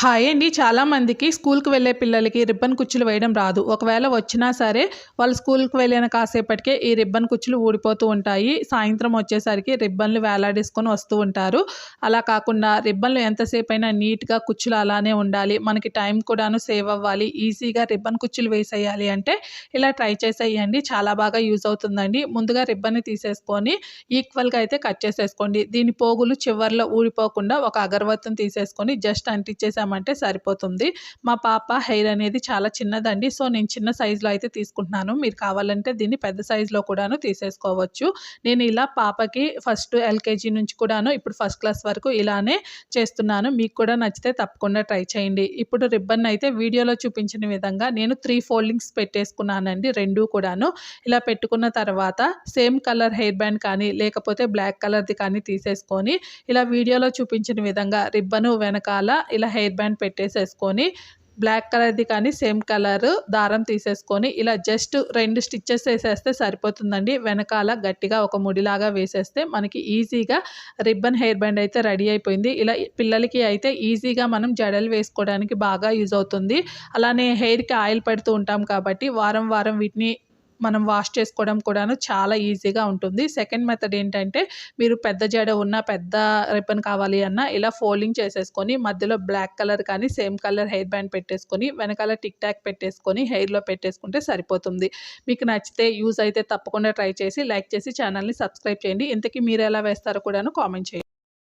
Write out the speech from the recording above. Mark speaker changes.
Speaker 1: Hi అండి. చాలామందికి స్కూల్కి వెళ్ళే పిల్లలకి రిబ్బన్ కుచ్చులు వేయడం రాదు. ఒకవేళ వచ్చినా సరే వాళ్ళు స్కూల్కి వెళ్ళిన కాసేపటికే ఈ రిబ్బన్ కుచ్చులు ఊడిపోతూ ఉంటాయి. సాయంత్రం వచ్చేసరికి రిబ్బన్లు వేలాడేసుకొని వస్తూ ఉంటారు. అలా కాకుండా రిబ్బన్లు ఎంతసేపు అయినా నీట్గా కుచ్చులు అలానే ఉండాలి. మనకి టైం కూడాను సేవ్ అవ్వాలి. ఈజీగా రిబ్బన్ కుచ్చులు వేసేయాలి అంటే ఇలా ట్రై చేసేయండి. చాలా బాగా యూజ్ అవుతుందండి. ముందుగా రిబ్బన్ని తీసేసుకొని ఈక్వల్గా అయితే కట్ చేసేసుకోండి. దీని పోగులు చివర్లో ఊడిపోకుండా ఒక అగరవత్తును తీసేసుకొని జస్ట్ తీసుకున్నామంటే సరిపోతుంది. మా పాప హెయిర్ అనేది చాలా చిన్నదండి. సో నేను చిన్న సైజులో అయితే తీసుకుంటున్నాను. మీరు కావాలంటే దీన్ని పెద్ద సైజులో కూడాను తీసేసుకోవచ్చు. నేను ఇలా పాపకి ఫస్ట్ ఎల్కేజీ నుంచి కూడాను ఇప్పుడు ఫస్ట్ క్లాస్ వరకు ఇలానే చేస్తున్నాను. మీకు కూడా నచ్చితే తప్పకుండా ట్రై చేయండి. ఇప్పుడు రిబ్బన్ అయితే వీడియోలో చూపించిన విధంగా నేను త్రీ ఫోల్డింగ్స్ పెట్టేసుకున్నానండి. రెండు కూడాను. ఇలా పెట్టుకున్న తర్వాత సేమ్ కలర్ హెయిర్ బ్యాండ్ కానీ లేకపోతే బ్లాక్ కలర్ది కానీ తీసేసుకొని ఇలా వీడియోలో చూపించిన విధంగా రిబ్బను వెనకాల ఇలా హెయిర్ బ్యాండ్ పెట్టేసేసుకొని బ్లాక్ కలర్ది కానీ సేమ్ కలర్ దారం తీసేసుకొని ఇలా జస్ట్ రెండు స్టిచ్చెస్ వేసేస్తే సరిపోతుందండి. వెనకాల గట్టిగా ఒక ముడిలాగా వేసేస్తే మనకి ఈజీగా రిబ్బన్ హెయిర్ బ్యాండ్ అయితే రెడీ అయిపోయింది. ఇలా పిల్లలకి అయితే ఈజీగా మనం జడలు వేసుకోవడానికి బాగా యూజ్ అవుతుంది. అలానే హెయిర్కి ఆయిల్ పెడుతూ ఉంటాం కాబట్టి వారం వారం వీటిని మనం వాష్ చేసుకోవడం కూడాను చాలా ఈజీగా ఉంటుంది. సెకండ్ మెథడ్ ఏంటంటే మీరు పెద్ద జడ ఉన్న పెద్ద రిబ్బన్ కావాలి అన్న ఇలా ఫోల్డింగ్ చేసేసుకొని మధ్యలో బ్లాక్ కలర్ కానీ సేమ్ కలర్ హెయిర్ బ్యాండ్ పెట్టేసుకొని వెనకాల టిక్ టాక్ పెట్టేసుకొని హెయిర్లో పెట్టేసుకుంటే సరిపోతుంది. మీకు నచ్చితే యూజ్ అయితే తప్పకుండా ట్రై చేసి లైక్ చేసి ఛానల్ని సబ్స్క్రైబ్ చేయండి. ఇంతకీ మీరు ఎలా వేస్తారో కూడాను కామెంట్ చేయండి.